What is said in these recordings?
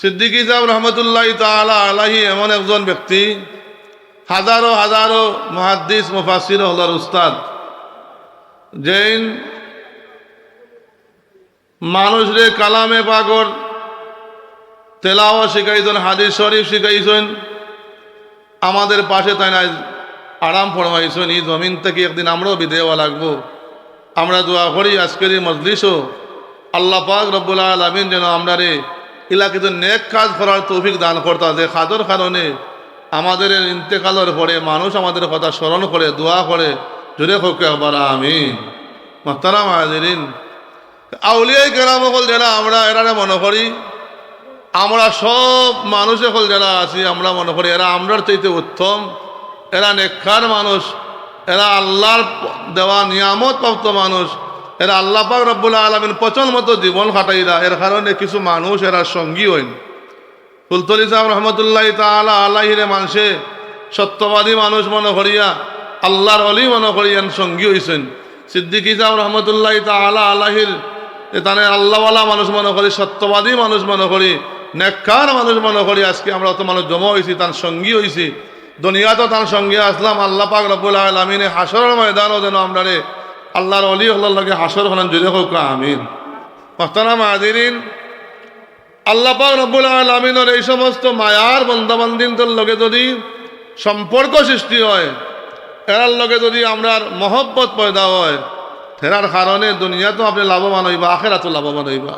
সিদ্দিকী সাহেব রহমতুল্লাহ তালা আলাহি এমন একজন ব্যক্তি, হাজারো হাজারো মহাদ্দিস মুফাসির হলার উস্তাদ জৈন মানুষ মানুষরে কালামে পাগর তেলাও শিখাইছেন, হাদিস শরীফ শিখাইছেন, আমাদের পাশে তাই না আরাম ফরমাইছেন, এই জমিন থেকে একদিন আমরাও বিদেওয়া লাগবো। আমরা দোয়া করি আজকের এই মজলিসও, আল্লাহ পাক রব্বুল আলমিন যেন আমরা রে ইলাকে তো নেক কাজ করার তৌফিক দান করতা যে খাদর কারণে আমাদের ইন্তেকালের পরে মানুষ আমাদের কথা স্মরণ করে, দোয়া করে। জোরে হোক একবার আমি মাস্তারাম হাজিরিন আউলিয়াই কেরাম হল যারা, আমরা এরা মনে করি, আমরা সব মানুষ এখন যারা আছি, আমরা মনে করি, এরা আমরার চাইতে উত্তম, এরা নেক্ষার মানুষ, এরা আল্লাহর দেওয়া নিয়ামত প্রাপ্ত মানুষ এরা আল্লাহ পাক রব্বুল্লাহ আলমিন পচন মতো জীবন খাটাইরা এর কারণে কিছু মানুষ এরা সঙ্গী হইন। ফুলতলি সাহেব রহমতুল্লাহ তালা আল্লাহিরে মানুষে সত্যবাদী মানুষ মনে করিয়া, আল্লাহর অলি মনে করিয়ান সঙ্গী হইছেন। সিদ্দিকী সাহেব রহমতুল্লাহ তালা আল্লাহির তানে আল্লাহওয়ালা মানুষ মনে করি, সত্যবাদী মানুষ মনে করি, নেককার মানুষ মনে করি, আজকে আমরা অত মানুষ জমা হয়েছি তার সঙ্গী হয়েছি দুনিয়াতে তার সঙ্গে আসলাম, আল্লাহ পাক রব্বুল আলমিনে হাসরের ময়দানও যেন আমরা রে আল্লাহর অলি আল্লাহর লগে হাসর হলেন জুড়ে হোক আমিন। মস্তানাম আদিরিন আল্লাহ রব্বুল আলমিনের এই সমস্ত মায়ার বন্দাবান্দিনদের লগে যদি সম্পর্ক সৃষ্টি হয়, এরার লগে যদি আমরার মহব্বত পয়দা হয়, ফেরার কারণে দুনিয়া তো আপনি লাভবান হইবা আখেরা তো লাভবান হইবা।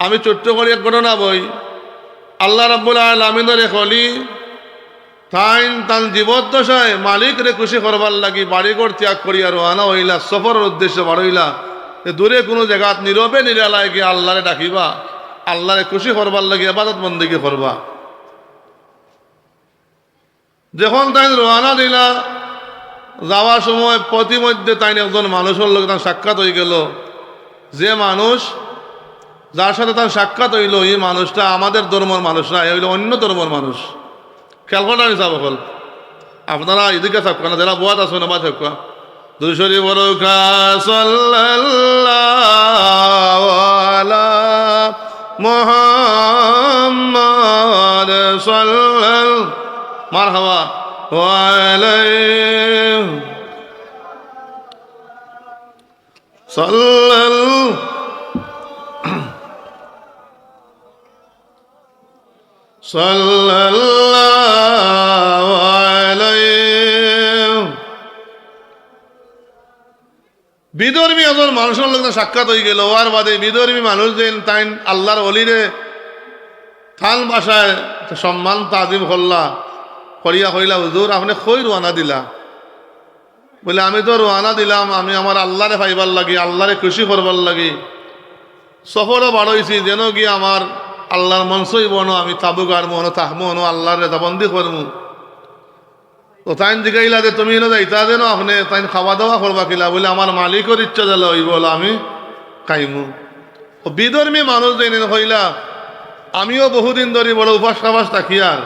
আমি ছোট্ট করে এক ঘটনা বই, আল্লাহ রব্বুল আলমিনের এক অলি তাইন তান জীবদ্দশায় মালিক রে খুশি করবার লাগি বাড়িঘর ত্যাগ করিয়া রোহানা হইলা, সফরের উদ্দেশ্যে এ দূরে কোনো জায়গাত নীরবে নিরালায় গিয়ে আল্লাহরে ডাকিবা, আল্লাহরে খুশি করবার লাগি আবাদত বন্দিকে করবা। যখন তাই রোহানা দিলা, যাওয়ার সময় প্রতিমধ্যে তাই একজন মানুষের লোক তার সাক্ষাৎ হয়ে গেল। যে মানুষ যার সাথে তার সাক্ষাৎ হইল, এই মানুষটা আমাদের ধর্মের মানুষ না হইল অন্য ধর্মের মানুষ। খেয়াল করেন আমি যাব হল আপনারা এদিকে থাকুক না যারা বোয়াত আসবে না বা থাকুক দুশরি বড় মোহাম্মদ সাল্লাল মার হাওয়া সাল্লাল সাল্লাল বিধর্মী এজন মানুষের লোক সাক্ষাৎ হয়ে গেল। আর বাদে বিধর্মী মানুষ যেন তাই আল্লাহর অলিরে থান বাসায় সম্মান তাজিম করলা করিয়া কইলা হুজুর, আপনি কই রোয়ানা দিলা? বলে, আমি তো রোয়ানা দিলাম, আমি আমার আল্লাহরে পাইবার লাগি, আল্লাহরে খুশি করবার লাগি। সফরও বাড়াইছি, যেন গিয়ে আমার আল্লাহর মনসই বনো, আমি তাবুক আর মনো, তাহমো হনো আল্লাহর রেদাবন্দি করমু। তো তাইন জিগাইলা যে তুমি এনে যাইতা যেন আপনি তাইন খাওয়া দাওয়া করবা কিলা, বলে আমার মালিকের ইচ্ছা দিল ওই বলো আমি খাইমু। বিধর্মী মানুষ যেন হইলা, আমিও বহুদিন ধরে বড় উপাস খাবাস থাকি আর।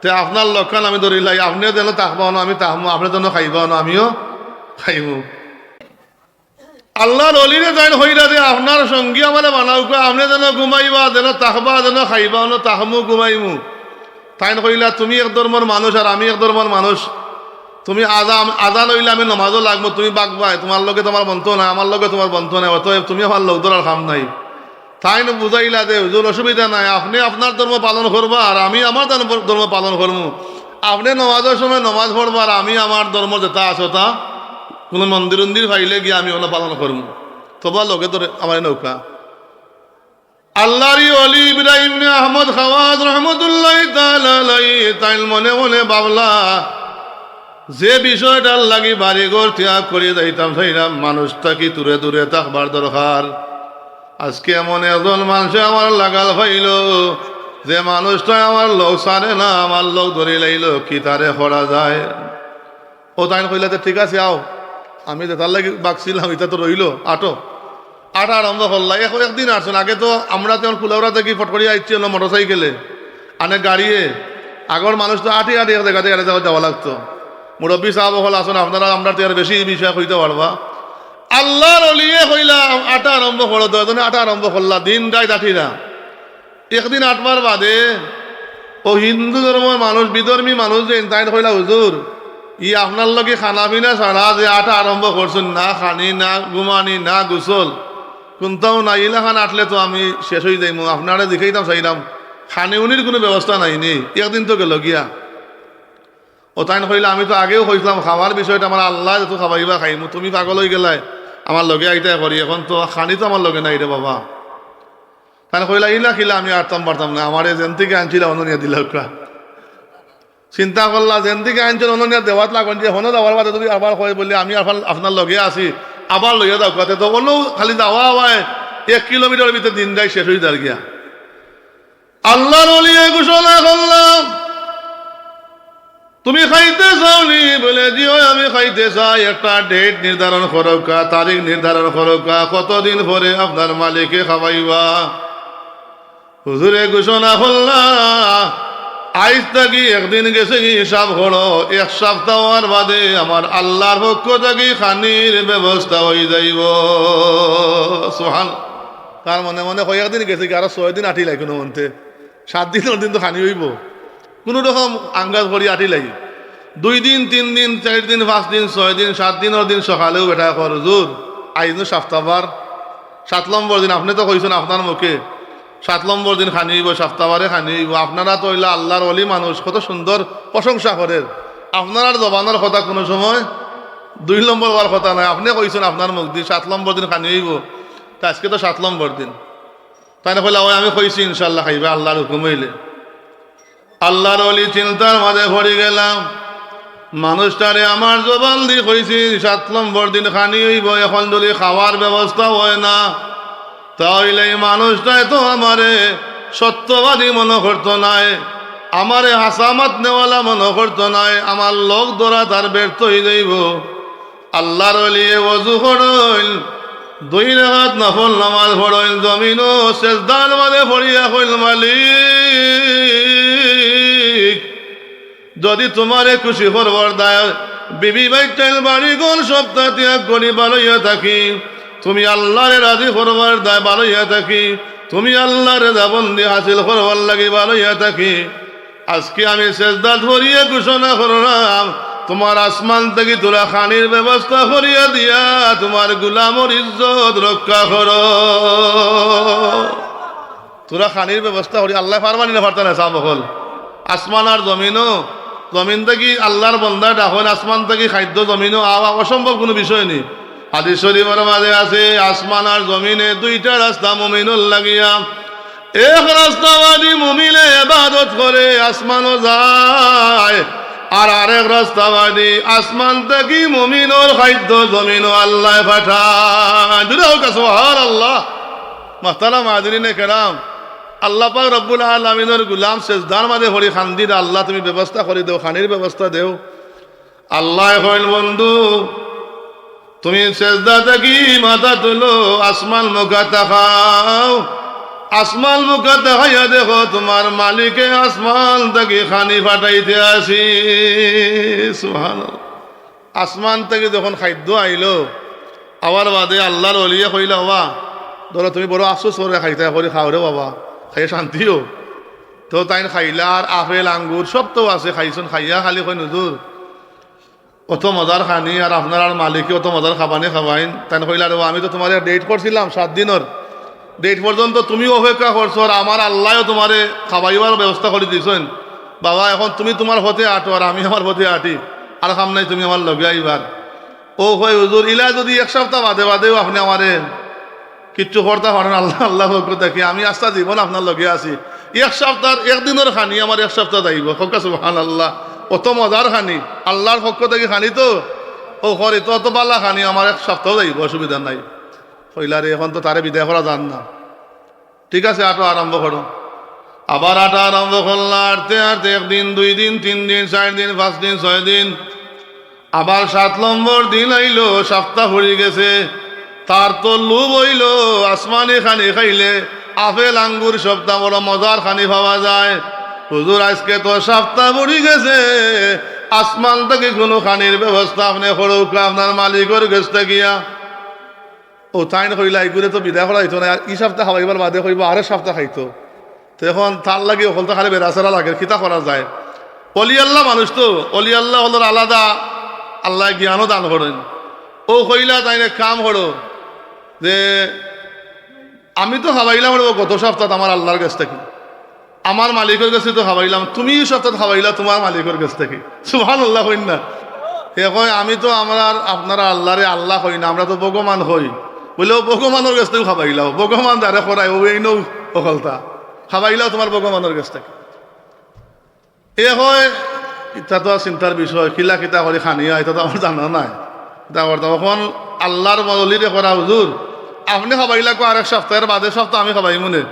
তে আপনার লক্ষণ আমি ধরিলাই, আপনিও যেন তাহবাও না আমি তাহমু, আপনি যেন খাইবাও না আমিও খাইমু। আল্লাহর অলিরে যাই হইরা যে আপনার সঙ্গী আমার বানাও আপনি যেন ঘুমাইবা, যেন তাহবা, যেন খাইবা ন তাহমু ঘুমাইমু। তাই কইলা তুমি এক ধর্মর মানুষ আর আমি এক ধর্মর মানুষ তুমি আজা আজা লইলে আমি নমাজও লাগবো তুমি বাগবাই তোমার লগে তোমার বন্ধ নাই আমার লগে তোমার বন্ধ নাই, অতএব তুমি আমার লোক ধরার খাম নাই। তাই না বুঝাইলা যে হুজুর অসুবিধা নাই, আপনি আপনার ধর্ম পালন করবা আর আমি আমার ধর্ম পালন করব আপনি নমাজের সময় নমাজ পড়বা আর আমি আমার ধর্ম যেটা আছে তা কোনো মন্দির মন্দির ভাইলে গিয়ে আমি ওনা পালন করব তোমার লোকে তোর আমার নৌকা আল্লাহরি অলি ইব্রাহিম আহমদ খাওয়াজ রহমতুল্লাহ তাই মনে মনে বাবলা যে বিষয়টার লাগি বাড়িঘর ত্যাগ করে যাইতাম সাইরাম মানুষটা কি দূরে দূরে থাকবার দরকার? আজকে এমন একজন মানুষ আমার লাগাল ভাইল যে মানুষটা আমার লোক সারে না, আমার লোক ধরে লাইল, কি তারে করা যায়? ও তাই কইলে ঠিক আছে, আও। আমি তার লাগে বাকছিলাম এটা তো রইল, আটো। আটা আরম্ভ করলাম এখন একদিন আসুন। আগে তো আমরা তেমন কুলাউরা থেকে ফটকরি আইছি হলো মোটর আনে গাড়িয়ে। আগর মানুষ তো আটি আটি জায়গাতে গাড়ি যাওয়া যাওয়া লাগতো। মুরব্বী সাহেব হল, আসুন, আপনারা, আমরা তো আর বেশি বিষয় হইতে পারবা। আল্লাহর অলিয়ে হইলাম, আটা আরম্ভ করো তো আটা আরম্ভ করলা দিন রায় আঠি না একদিন আটবার বাদে, ও হিন্দু ধর্মের মানুষ, বিধর্মী মানুষ যে তাই কইলা হুজুর, ই আপনার লগে খানা পিনা ছাড়া যে আটা আরম্ভ করছেন, না খানি, না ঘুমানি না গোসল। কোনটাও না ইলা খান আটলে তো আমি শেষ হয়ে যাইমু। আপনারা দেখাইতাম চাইলাম খানি উনির কোনো ব্যবস্থা নাই নি একদিন তো গেল গিয়া। ও তাই কইলে, আমি তো আগেও কইছিলাম, খাওয়ার বিষয়টা আমার আল্লাহ যত খাবাইবা খাইমু, তুমি পাগল হয়ে গেলাই। আমার লগে আইতাই করি, এখন তো খানি তো আমার লগে নাই রে বাবা। তাই কইলা, ইলা খিলা, আমি আটতাম পারতাম না। আমার যেন থেকে আনছিল অননিয়া দিল চিন্তা করলা, যেন থেকে আনছিল অননিয়া দেওয়াত লাগুন যে হনো যাওয়ার বাদে যদি আবার কয় বললে, আমি আপনার লগে আছি। আবার লইয়া যাও কাতে তো বললেও খালি যাওয়া হওয়ায় এক কিলোমিটার ভিতরে দিন যায় শেষ হয়ে যার গিয়া। আল্লাহর ঘোষণা করলাম, তুমি খাইতে চাওনি বলে জিও আমি খাইতে চাই। একটা ডেট নির্ধারণ করকা তারিখ নির্ধারণ করকা কতদিন পরে আপনার মালিকে খাওয়াইবা? হুজুরে ঘোষণা করলা আইজ থাকি একদিন গেছে কি হিসাব করো এক সপ্তাহ বাদে আমার আল্লাহর পক্ষ থাকি খানির ব্যবস্থা হয়ে যাইব। সোহান তার মনে মনে কয়েক একদিন গেছে কি আরও ছয় দিন আটি লাগে কোনো মন্তে সাত দিনের দিন তো খানি হইব। কোনো রকম আঙ্গাজ করি আটি লাগি। দুই দিন, তিন দিন, চার দিন, পাঁচ দিন, ছয় দিন, সাত দিনের দিন সকালেও বেটা কর জোর আইনো সপ্তাহবার। সাত নম্বর দিন, আপনি তো কইছেন আপনার মুখে। সাত নম্বর দিন খানি হইব, সপ্তাহবারে খানি হইব। আপনারা তো হইলা আল্লাহর অলি মানুষ, কত সুন্দর প্রশংসা করেন। আপনার জবানোর কথা কোনো সময়, দুই নম্বর হওয়ার কথা নাই। আপনি কইছেন আপনার মুখ দিয়ে, সাত নম্বর দিন খানি হইব। তা আজকে তো সাত নম্বর দিন। তাই না কইলা, ওই আমি কইছি ইনশাল্লাহ খাইবে আল্লাহর হুকুম হইলে। আল্লাহর অলি চিন্তার মাঝে ভরে গেলাম। মানুষটারে আমার জবান দিয়ে কইছি, সাত নম্বর দিন খানি হইব, এখন যদি খাওয়ার ব্যবস্থা হয় না তাহলে এই মানুষটাই তো আমারে। সত্যবাদী মনে করতো নাই। আমারে হাসামাত নেওয়ালা মনে করতো নাই। আমার লোক ধরা তার ব্যর্থ হয়ে যাইব। আল্লাহর অজু করইল দুই রেখাত নফল নামাজ পড়ইল জমিন শেষদার মাঝে পড়িয়া হইল মালিক, যদি তোমারে খুশি করবার দায়, বিবি বাইটাইল বাড়ি কোন সপ্তাহ ত্যাগ করি ভালোইয়া থাকি। তুমি আল্লাহরে রাজি করবার দায় ভালোইয়া থাকি। তুমি আল্লাহরে দাবন্দি হাসিল করবার লাগি ভালোইয়া থাকি। আজকে আমি শেষদা ধরিয়ে ঘোষণা করলাম, তোমার আসমান থেকে তোরা খানির ব্যবস্থা করিয়া দিয়া তোমার গুলামর ইজ্জত রক্ষা করো। তোরা খানির ব্যবস্থা করি, আল্লাহ ফারমানি না পারত না সাবহল আসমান আর জমিনও, জমিন থেকে আল্লাহর বন্দা ডাহল আসমান থেকে খাদ্য জমিনও আওয়া অসম্ভব কোনো বিষয় নেই। হাদিস শরীফের মাঝে আছে, আসমান আর জমিনে দুইটা রাস্তা মমিনুল লাগিয়া। এক রাস্তাবাদী মমিলে এবাদত করে, আসমানও যায়। আর আরেক রাস্তাবাদী আসমান থেকে মমিনোর খাদ্য জমিনও আল্লাহ পাঠায়। দুটাও কাছে হার আল্লাহ মাস্তারা মাদিনে কেরাম, আল্লাহ পাক রব্বুল আলমিনের গুলাম শেষদার মাঝে হরি খান্দির আল্লাহ তুমি ব্যবস্থা করে দেও, খানির ব্যবস্থা দেও। আল্লাহ হইল বন্ধু। তুমি শেষদা থাকি মাথা তুলো, আসমান মুখা তাকাও। আসমান মুখা দেখাইয়া দেখো, তোমার মালিকে আসমান থেকে খানি ফাটাইতে আসি। সুহান আসমান থেকে যখন খাদ্য আইলো, আবার বাদে আল্লাহর অলিয়া কইলা, বাবা, ধরো তুমি বড় আফসোস করে খাইতে, করে খাও রে বাবা, খাইয়ে শান্তিও। তো তাই খাইলা, আর আপেল, আঙ্গুর সব তো আছে, খাইছন, খাইয়া খালি কই নজুর। অত মজার খানি আর আপনার আর মালিকে অত মজার খাবানি খাবাইন। তাই কইলা রে আমি তো তোমার ডেট করছিলাম সাত দিনের ডেট পর্যন্ত তুমিও অপেক্ষা করছ আর আমার আল্লাহও তোমারে খাবাইবার ব্যবস্থা করে দিয়েছেন বাবা, এখন তুমি তোমার হতে আটো আর আমি আমার হতে আটি। আর খাম নাই, তুমি আমার লগে আইবার ও হয় হুজুর ইলা যদি এক সপ্তাহ বাদে বাদেও আপনি আমারে কিচ্ছু করতে পারেন আল্লাহ আল্লাহ দেখি, আমি আস্থা জীবন আপনার লগে আছি। এক সপ্তাহ একদিনের খানি আমার এক সপ্তাহ যাইব সবকা সুহান আল্লাহ অত মজার খানি। আল্লাহর পক্ষ থেকে খানি তো। ও করে তো অত পাল্লা খানি, আমার এক সপ্তাহ যাইব অসুবিধা নাই। হইলারে এখন তো তারে বিদায় করা যান না। ঠিক আছে, আটো আরম্ভ করো। আবার আটা আরম্ভ করলা আটতে আটতে একদিন, দুই দিন, তিন দিন, চার দিন, পাঁচ দিন, ছয় দিন। আবার সাত নম্বর দিন আইলো, সপ্তাহ হয়ে গেছে। তার তো লুব হইল, আসমানি খানি খাইলে, আপেল, আঙ্গুর সপ্তাহ বড় মজার খানি পাওয়া যায়। হুজুর, আজকে তো সপ্তাহ বুড়ি গেছে। আসমান থেকে কোনো খানির ব্যবস্থা আপনি করুক আপনার মালিকের গেছতে গিয়া। ও, তাই কইলা এগুলো তো বিদায় করা হইতো না। ই সপ্তাহ খাওয়াইবার বাদে কইব আরেক সপ্তাহ খাইতো। তো এখন তার লাগে হলতে খালি বেড়াচারা লাগে, খিতা করা যায়। অলি আল্লাহ মানুষ তো, অলি আল্লাহ হলোর আলাদা। আল্লাহ জ্ঞানও দান করেন। ও কইলা তাই কাম করো। যে, আমি তো রে গত সপ্তাহ আমার আল্লাহর কাছ থেকে। আমার মালিকের কাছে তো খাওয়াইলাম তুমি সপ্তাহ খাওয়াইলা তোমার মালিকের কাছ থেকে। সুহান আল্লাহ হইন না। এ কয়, আমি তো আমার আপনারা আল্লাহরে আল্লাহ হই না, আমরা তো ভগবান হই। বলেও ভগবানের কাছ থেকে খাওয়াইলাও ভগবান দ্বারা করাই ও এই নৌ অকলতা। খাওয়াইলাও তোমার ভগবানের কাছ থেকে। এ হয় ইটা তো চিন্তার বিষয় খিলা খিতা করে খানিয়া এটা তো আমার জানা নাই। এটা করতাম এখন আল্লাহর বদলিরে করা হুজুর আপনি খাবাইলা কো আরেক সপ্তাহের বাদে সপ্তাহ আমি খাবাই মনে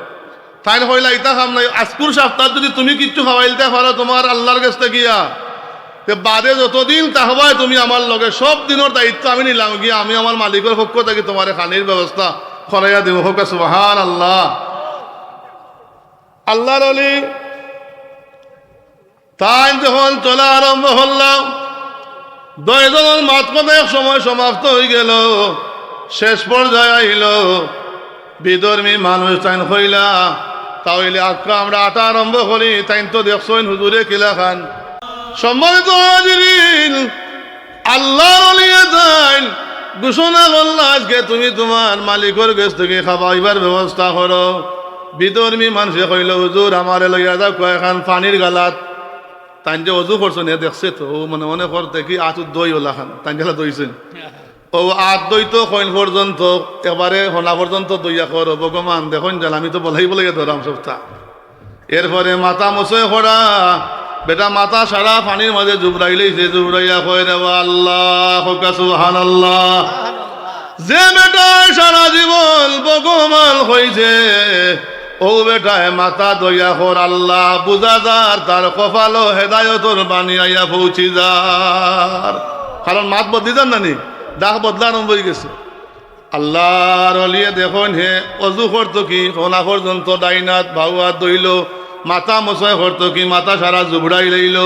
তাই হইলা ইটা খাম নাই। আজকুর সপ্তাহ যদি তুমি কিচ্ছু খাওয়াইলতে পারো, তোমার আল্লাহর কাছ গিয়া। বাদে যতদিন তাহবাই তুমি আমার লগে, সব দিনের দায়িত্ব আমি নিলাম। গিয়া আমি আমার মালিকের পক্ষ থেকে তোমার খানির ব্যবস্থা করাইয়া দিব হোক সুবাহান আল্লাহ আল্লাহর অলি, তাই যখন চলা আরম্ভ হল্লাম কথা এক সময় সমাপ্ত হয়ে গেল। শেষ পর্যায়ে আইল বিধর্মী মানুষ তাইন হইলা। তাহলে আক্কা আমরা আটা আরম্ভ করি তাইন তো দেখছেন হুজুরে কিলা খান। সম্মানিত অলিয়ে যাইন ঘোষণা করলা আজকে তুমি তোমার মালিকের কাছ থেকে খাবাইবার ব্যবস্থা করো। বিধর্মী মানুষে কইল, হুজুর, আমার লইয়া যাও কয়েকখান পানির গালাত। তাই যে অজু করছেন, এ দেখছে তো মনে মনে করতে কি আতু দই ওলা খান তাই গেলা দইছেন। ও আত দই কইন পর্যন্ত, এবারে হলা পর্যন্ত দইয়া কর ভগবান দেখুন জাল আমি তো বলাই বলে ধরাম সপ্তাহ এরপরে মাথা মশে করা বেটা মাথা সারা পানির মাঝে জুবরাইলেই যে জুবরাইয়া কয় রে আল্লাহ হোকা সুহান আল্লাহ যে বেটা সারা জীবন ভগবান হইছে ও বেটায় মাথা দইয়া হর আল্লাহ বুঝা যার তার কপালো হেদায়তর বানিয়াইয়া পৌঁছি যার কারণ মাত বদলি যান নানি? দাগ বদলা আরম্ভ হয়ে গেছে। আল্লাহর অলিয়ে দেখুন হে, অজু করতো কি? সোনা পর্যন্ত ডাইনাত ভাউয়াত দইল মাথা মশাই করতো কি? মাথা সারা জুবড়াই লইল।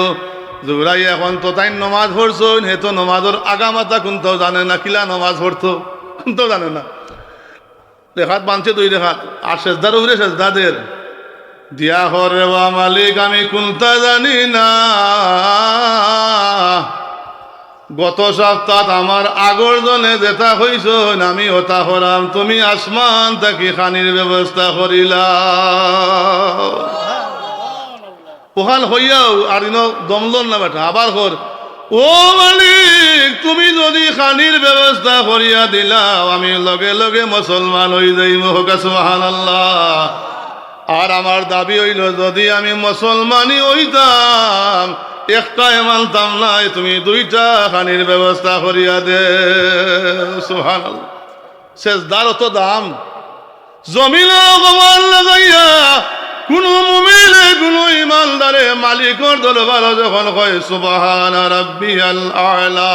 জুবড়াই এখন তো তাই নমাজ পড়ছন হে তো নমাজের আগা মাথা কোনটাও জানে না, কিলা নমাজ পড়তো কোনটাও জানে না। রেখাত বানছে দুই রেখাত আর সেজদার উপরে সেজদাদের দিয়া হরে বা মালিক, আমি কোনটা জানি না? গত সপ্তাহ আমার আগর জনে যেটা হইছ আমি ওটা হরাম তুমি আসমান থাকি খানির ব্যবস্থা করিলা। ওখান হইয়াও আর ইনো দমলন না বেটা আবার হর ও মালিক তুমি যদি খানির ব্যবস্থা করিয়া দিলাও আমি লগে লগে মুসলমান হই যাই হোক সুহান আল্লাহ আর আমার দাবি হইল যদি আমি মুসলমানই হইতাম একটাই মানতাম নাই, তুমি দুইটা খানির ব্যবস্থা করিয়া দে। সুহান শেষদার অত দাম। জমিন অপমান লাগাইয়া কোনো মুমিনে, কোনো ইমানদারে মালিকর দরবার যখন কয়, সুবাহান রাব্বি আল। আলা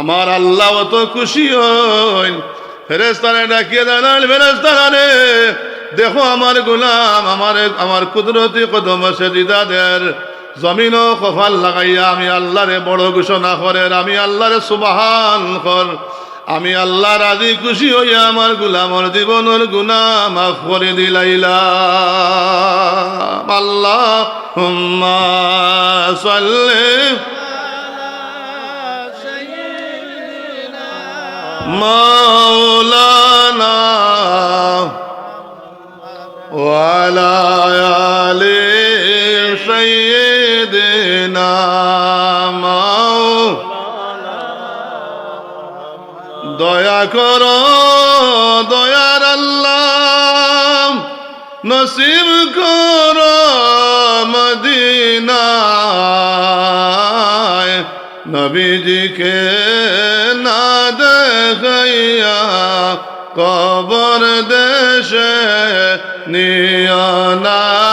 আমার আল্লাহ অত খুশি হইন। ফেরেস্তারে ডাকিয়ে জানাল ফেরেস্তারা দেখো আমার গোলাম, আমার আমার কুদরতি কদম সেদিদাদের জমিন কফাল লাগাইয়া আমি আল্লাহরে বড় ঘোষণা করেন, আমি আল্লাহরে সুবাহান কর। আমি আল্লাহ রাজি খুশি হই আমার গুলামর জীবনের গুনা মাফ করে দিলাইলা আল্লাহ সাল্লে মাওলানা ওয়ালা আলী কর দয়ার আল্লাহ। নসিব কর মদিনায়। নবীজিকে না দেখাইয়া কবর দেশে নিয়নায়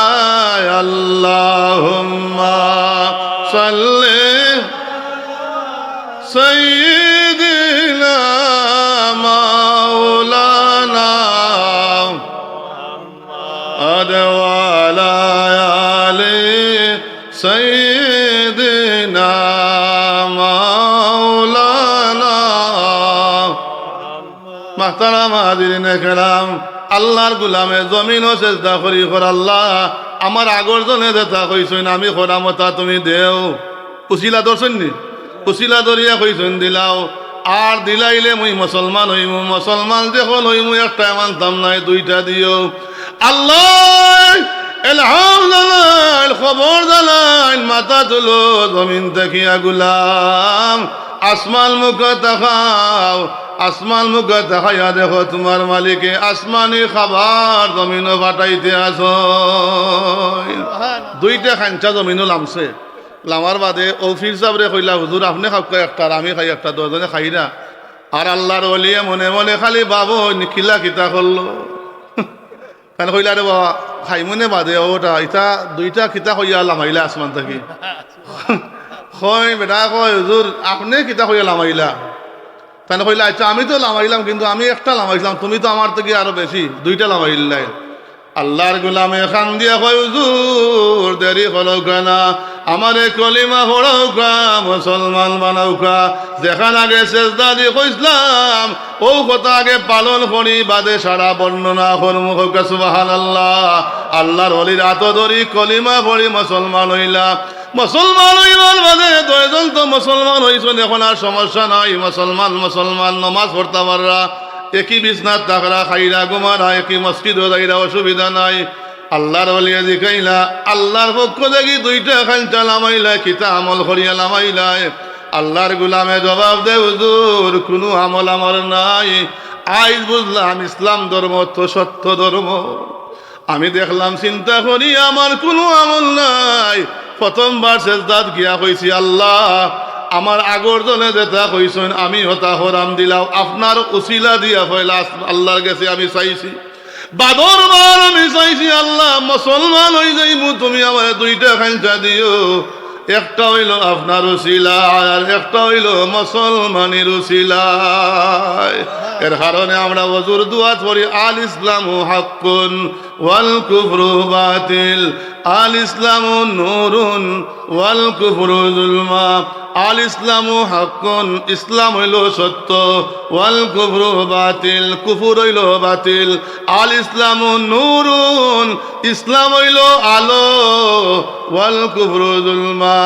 سيدنا مولانا محترم حاضرین کرام আল্লাহর গুলামে জমিনও চেষ্টা করি কর আল্লাহ আমার আগর জনে যেটা কইসইন আমি করামতা তুমি দেও উচিলা ধরছেন নি উচিলা ধরিয়া কইসইন দিলাও আর দিলাইলে মুই মুসলমান হইমু মুসলমান যখন হইমু একটা মানতাম নাই দুইটা দিও আল্লাহ এলহাম খবর জানাইল মাথা তুলো জমিন দেখিয়া গুলাম। আসমান মুখ দেখাও আসমান মুখ দেখাইয়া দেখো তোমার মালিকে আসমানি খাবার জমিন পাঠাইতে আস। দুইটা খাঞ্চা জমিনও লামছে। লামার বাদে অফিস সাবরে কইলা হুজুর আপনি খাওক একটা আমি খাই একটা দুজনে খাই না। আর আল্লাহর অলিয়ে মনে মনে খালি বাবু নিখিলা কিতা করল? কেন কইলা রে বাবা? খাইমনে বাদে ওটা ইটা দুইটা কিতা হইয়া লামাইলা আসমান থাকি। হয় বেটা, কয়, হুজুর, আপনি কিতা হইয়া লামাইলা তাহলে কইলা আচ্ছা আমি তো লামাইলাম কিন্তু আমি একটা লামাইছিলাম তুমি তো আমার থেকে আরও বেশি, দুইটা লামাইলাই আল্লাহর গুলামে খান দিয়া হুজুর, দেরি হলো কেনা আমারে কলিমা হড়াউকা মুসলমান বানাউকা যেখান আগে চেষ্টা দিয়ে কইসলাম, ও কথা আগে পালন করি, বাদে সারা বর্ণনা মুখ সুবাহান আল্লাহ আল্লাহর হলির আত ধরি, কলিমা পড়ি, মুসলমান হইলা। মুসলমান হইবার বাদে দয়জন তো মুসলমান হইছেন, এখন আর সমস্যা নাই। মুসলমান মুসলমান, নমাজ পড়তে পাররা একই বিছনাথ তাকরা খাইরা গুমারা একই মসজিদ যাইরা অসুবিধা নাই। আল্লাহর বলিয়া দেখাইলা আল্লাহর পক্ষ দেখি দুইটা খানটা লামাইলা কিতা আমল করিয়া লামাইলা আল্লাহর গুলামে জবাব দে, হুজুর, কোনো আমল আমার নাই। আইজ বুঝলাম ইসলাম ধর্ম তো সত্য ধর্ম। আমি দেখলাম চিন্তা করি, আমার কোনো আমল নাই। প্রথমবার শেষদাত গিয়া কইছি, আল্লাহ আমার আগর জনে যেটা কইছেন, আমি হতা হরাম দিলাও। আপনার উসিলা দিয়া ফয়লা আল্লাহর কাছে আমি চাইছি। বাদর বার আমি চাইছি, আল্লাহ, মুসলমান হই যাইমু, তুমি আমার দুইটা খাঞ্চা দিও। একটা হইল আপনার উসিলা আর একটা হইল মুসলমানের উসিলায়। এর কারণে আমরা ওজুর দুয়াত পড়ি আল ইসলাম হাক্কুন ওয়াল কুফরু বাতিল, আল ইসলাম নুরুন ওয়াল কুফরু জুলমা, আল ইসলাম হাক্কুন, ইসলাম হইল সত্য, ওয়াল কুফরু বাতিল, কুফুর হইল বাতিল, আল ইসলাম নুরুন, ইসলাম হইল আলো, ওয়াল কুফরু জুলমা,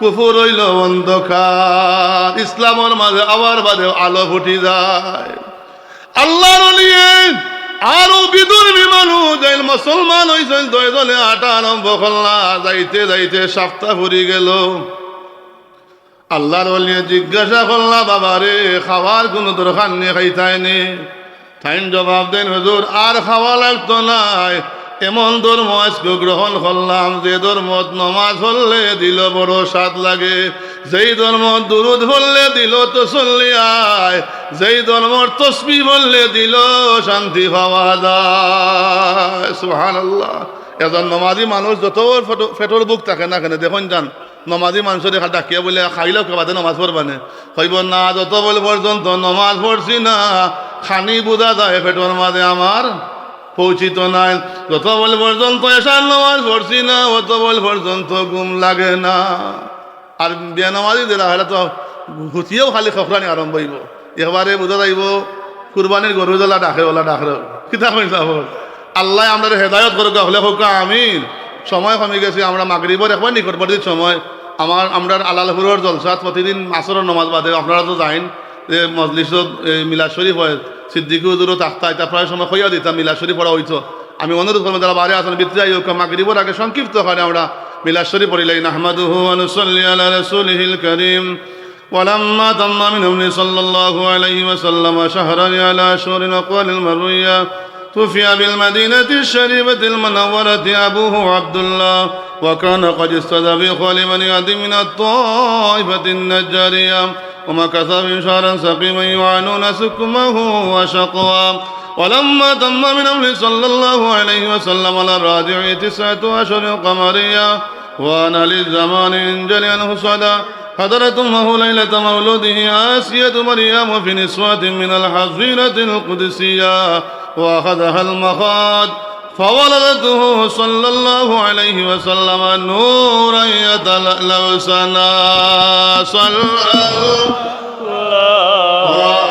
কুফুর হইল অন্ধকার, ইসলামের মাঝে আবার বাদে আলো ফুটি যায়। আল্লাহর আরও বিদুর্মী মানুষ যাইল মুসলমান হয়েছেন দলে আটা আরম্ভ করলা, যাইতে যাইতে সপ্তাহ ফুরি গেল। আল্লাহর নিয়ে জিজ্ঞাসা করলা, বাবা রে, খাওয়ার কোনো দরকার নিয়ে খাইতাইনি টাইম জবাব দেন, হুজুর, আর খাওয়া লাগতো নাই। এমন ধর্ম আজকে গ্রহণ করলাম, যে ধর্মত নমাজ হলে দিল বড় স্বাদ লাগে, যেই ধর্ম দুরুদ বললে দিল তো চললে আয়, যেই ধর্মর তসবি বললে দিল শান্তি পাওয়া যায়। সুহান আল্লাহ এজন নমাজি মানুষ যত ফটো- ফেটোর বুক থাকে না কেন, দেখুন যান, নমাজি মানুষের দেখা ডাকিয়া বলে খাইলেও কেবাদে নমাজ পড়বানে কইব না, যত বল পর্যন্ত নমাজ পড়ছি না, খানি বুঝা যায় ফেটোর মাঝে আমার পৌঁছিত নাই। যত বল পর্যন্ত এসার নামাজ পড়ছি না অত বল পর্যন্ত ঘুম লাগে না। আর বিয়া নামাজি দিলা হলে তো হুতিয়েও খালি খফরানি আরম্ভ হইব। এবারে বোঝা যাইব, কুরবানির গরু জ্বলা ডাকে, ওলা ডাকরে কিতা কইলা আল্লাহ আমরা হেদায়ত করুক হলে হোক, আমিন। সময় কমে গেছে, আমরা মাগরিবর একবার নিকটবর্তী সময়। আমার আমরা আলালপুরের জলসাত প্রতিদিন আসরের নমাজ বাদে, আপনারা তো যাইন মজলিসত মিলাদ শরীফ হয় সিদ্দিকি হুজুরও তাক্তা এটা প্রায় সময় হইয়া দিতাম মিলাদ শরীফ পড়া হইতো আমি অনুরোধ করবো যারা বারে আসেন বিত্রে যাই হোক মাগরিবর আগে সংক্ষিপ্ত হয় আমরা মিলাদ শরীফ পড়িলাই নাহমাদুহু আনুসল্লি আলা রাসূলিহিল কারীম ولما تم من أمر صلى الله عليه وسلم شهرا على أشهر الأقوال المروية توفي بالمدينة الشريفة المنورة أبوه عبد الله وكان قد استدى خال من يد من الطائفة النجارية ومكث من شهرا سقيما يعانون سكمه وشقوا ولما تم من أمر صلى الله عليه وسلم على الراجع تسعة أشهر قمرية وأنا للزمان انجلي عنه صدى. حضرت أمه ليلة مولوده آسية مريم في نسوة من الحظيرة القدسية وأخذها المخاض. فولدته صلى الله عليه وسلم نورا يتلألأ سنا صلى الله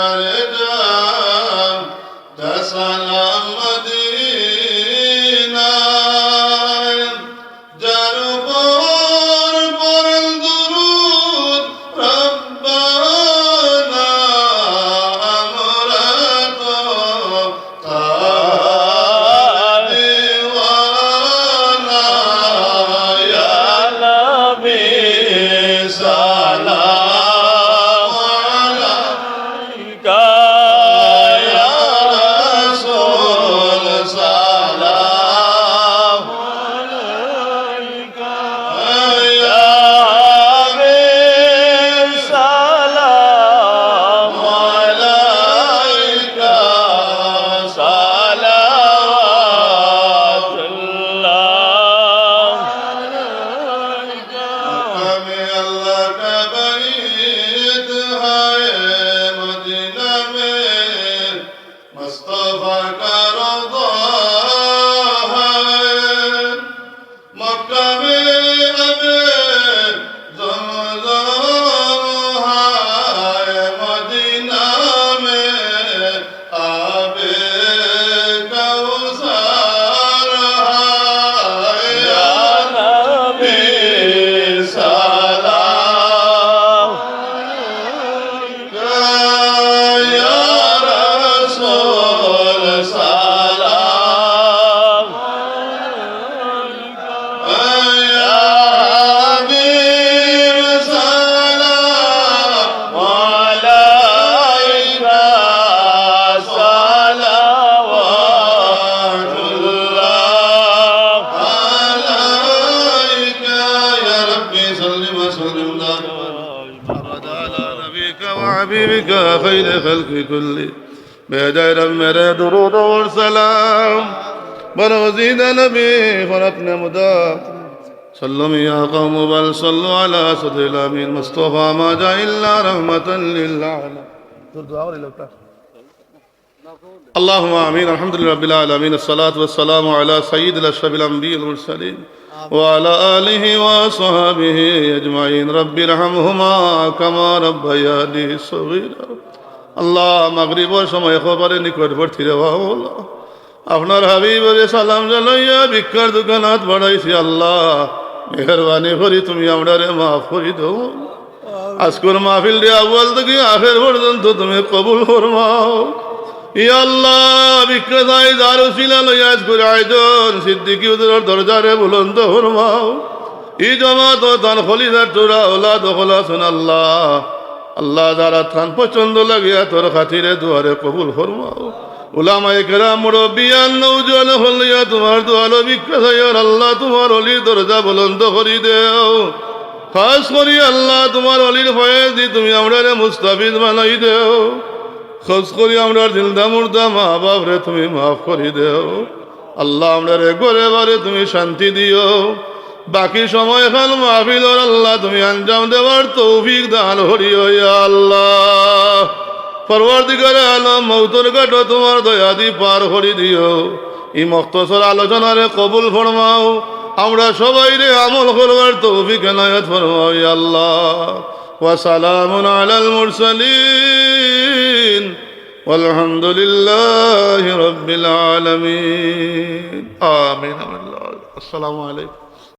Derda Tesalli भेजे रब درود दुरूद और सलाम बरोजीद नबी पर अपने मुदा सल्लम या कौम बल सल्लु अला सदिल अमीन मुस्तफा मा जा इल्ला रहमतन اللهم آمين. الحمد لله رب العالمين. الصلاة والسلام على سيد الأشرف الأنبياء والمرسلين وعلى آله وصحبه أجمعين. رب ارحمهما كما ربياني صغيرا. আল্লাহ মাগরিবর সময় খবরে নিকটবর্তী রে বাউলা আপনার হাবিবরে সালাম জানাইয়া ভিক্ষার দোকানাত বাড়াইছি আল্লাহ। মেহরবানি করি তুমি আমরারে মাফ করি দাও। আজকের মাহফিল দিয়ে আউয়াল থেকে আখের পর্যন্ত তুমি কবুল ইয়া আল্লাহ বিক্রেতাই দারু শিলা লইয়া আজকের আয়োজন। সিদ্দিকি উদর দরজারে বুলন্দ ফরমাও। ই জমা তো তান খলিদার চূড়া ওলা দখলা শুন আল্লাহ যারা ত্রাণ পছন্দ লাগিয়া তোর খাতিরে দুয়ারে কবুল ফরমাও। উলামায়ে কেরাম মুরব্বিয়ান নৌজওয়ান হলিয়া তোমার দুয়ালো বিক্রেতাইয়ার আল্লাহ তোমার অলির দরজা বুলন্দ করি দেও। খাস করি আল্লাহ তোমার অলির ভয়ে দি তুমি আমরা মুস্তাফিদ বানাই দেও। খোঁজ করি আমরা দিলদা মুর্দা মা বাপ রে তুমি মাফ করি দেও। আল্লাহ আমরা রে ঘরে বারে তুমি শান্তি দিও। বাকি সময় খান মাহফিল আল্লাহ তুমি আঞ্জাম দেওয়ার তৌফিক দান হরিও ইয়া আল্লাহ পরবর্তীকারে আলম মৌতর কাটো তোমার দয়াদি পার হরি দিও ই মক্তসর আলোচনারে কবুল ফরমাও আমরা সবাই রে আমল করবার তৌফিক এনায়ত ফরমাও ইয়া আল্লাহ وسلام على المرسلين والحمد لله رب العالمين آمين السلام عليكم